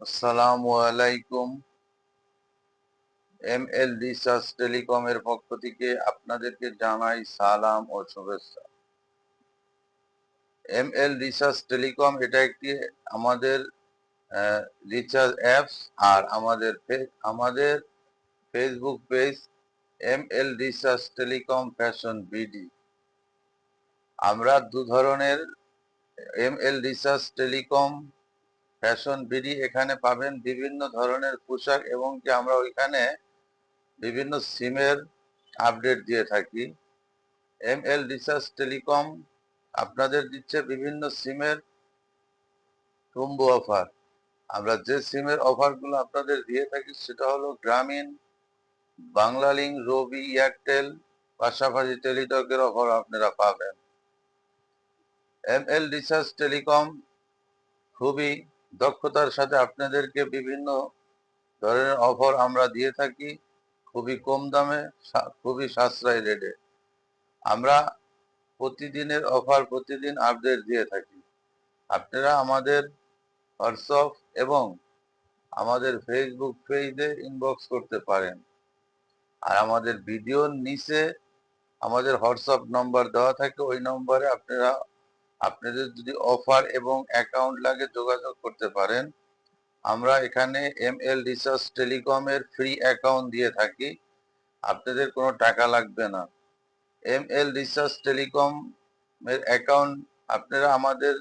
আসসালামু আলাইকুম। M L research টেলিকমের পক্ষ থেকে আপনাদেরকে জানাই সালাম ও শুভেচ্ছা। এম এল রিসার্চ টেলিকম এটা একটি আমাদের রিচার্জ অ্যাপস আর আমাদের আমাদের Facebook page M L research telecom fashion BD. আমরা দু ধরনের M L research telecom fashion BD এখানে পাবেন বিভিন্ন ধরনের পোশাক এবং কি আমরা ওইখানে বিভিন্ন সিমের আপডেট দিয়ে থাকি। এম এল রিসার্চ টেলিকম আপনাদের দিচ্ছে বিভিন্ন সিমের টুম্বো অফার। আমরা যে সিমের অফারগুলো আপনাদের দিয়ে থাকি সেটা হলো গ্রামীণ, বাংলালিং, রবি, এয়ারটেল, পাশাপাশি টেলিটকের অফার আপনারা পাবেন। এম এল রিসার্চ টেলিকম খুবই দক্ষতার সাথে আপনাদেরকে বিভিন্ন ধরনের অফার আমরা দিয়ে থাকি, খুবই কম দামে খুবই সাশ্রয় রেটে। আমরা প্রতিদিনের অফার, প্রতিদিন আপডেট দিয়ে থাকি। আপনারা আমাদের হোয়াটসঅ্যাপ এবং আমাদের ফেসবুক পেজে ইনবক্স করতে পারেন। আর আমাদের ভিডিওর নিচে আমাদের হোয়াটসঅ্যাপ নম্বর দেওয়া থাকে, ওই নম্বরে আপনারা আপনাদের যদি অফার এবং অ্যাকাউন্ট লাগে যোগাযোগ করতে পারেন, আমরা এখানে এম এল রিসার্চ টেলিকমের ফ্রি অ্যাকাউন্ট দিয়ে থাকি। আপনাদের কোনো টাকা লাগবে না। এম এল রিসার্চ টেলিকম এর অ্যাকাউন্ট আপনারা আমাদের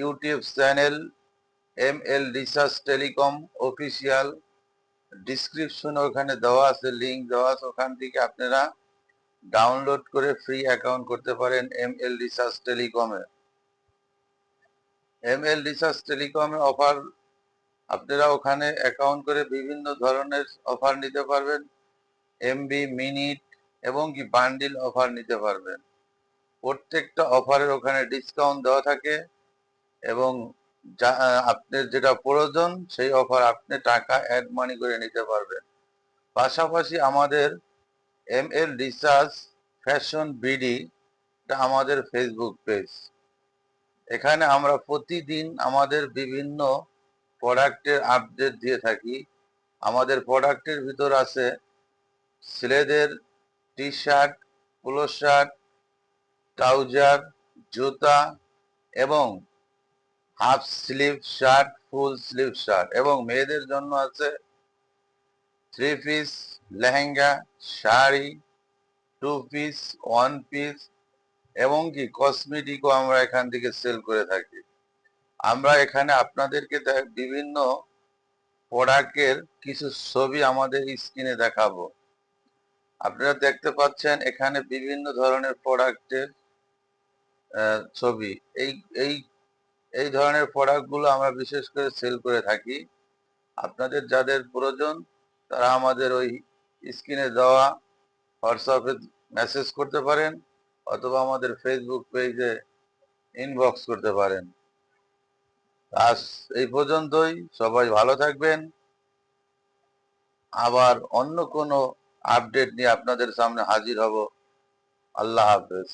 YouTube channel M L research telecom official description ওখানে দেওয়া আছে লিংক দেওয়া আছে, ওখান থেকে আপনারা ডাউনলোড করে ফ্রি অ্যাকাউন্ট করতে পারেন এম এল রিসার্চ টেলিকমে এম এল রিসার্চ টেলিকমে অফার আপনারা ওখানে অ্যাকাউন্ট করে বিভিন্ন ধরনের অফার নিতে পারবেন। এমবি মিনিট এবং কি বান্ডিল অফার নিতে পারবেন। প্রত্যেকটা অফারের ওখানে ডিসকাউন্ট দেওয়া থাকে এবং যা, আপনার যেটা প্রয়োজন সেই অফার আপনি টাকা অ্যাড মানি করে নিতে পারবেন। পাশাপাশি আমাদের M L research fashion BD এটা আমাদের ফেসবুক পেজ এখানে আমরা প্রতিদিন আমাদের বিভিন্ন প্রোডাক্টের আপডেট দিয়ে থাকি। আমাদের প্রোডাক্টের ভিতর আছে ছেলেদের T shirt polo shirt trouser জুতা এবং half sleeve shirt full sleeve shirt এবং মেয়েদের জন্য আছে three piece lehenga, sari, two piece, one piece, এবং কি কসমেটিকও আমরা এখান থেকে সেল করে থাকি। আমরা এখানে আপনাদেরকে বিভিন্ন প্রোডাক্টের কিছু ছবি আমাদের স্ক্রিনে দেখাবো। আপনারা দেখতে পাচ্ছেন এখানে বিভিন্ন ধরনের প্রোডাক্টের ছবি। এই এই এই ধরনের প্রোডাক্টগুলো আমরা বিশেষ করে সেল করে থাকি। আপনাদের যাদের প্রয়োজন তারা আমাদের ওই স্ক্রিনে দেওয়া হোয়াটসঅ্যাপে মেসেজ করতে পারেন অথবা আমাদের ফেসবুক পেজে ইনবক্স করতে পারেন। আজ এই পর্যন্তই, সবাই ভালো থাকবেন। আবার অন্য কোনো আপডেট নিয়ে আপনাদের সামনে হাজির হব। আল্লাহ হাফেজ।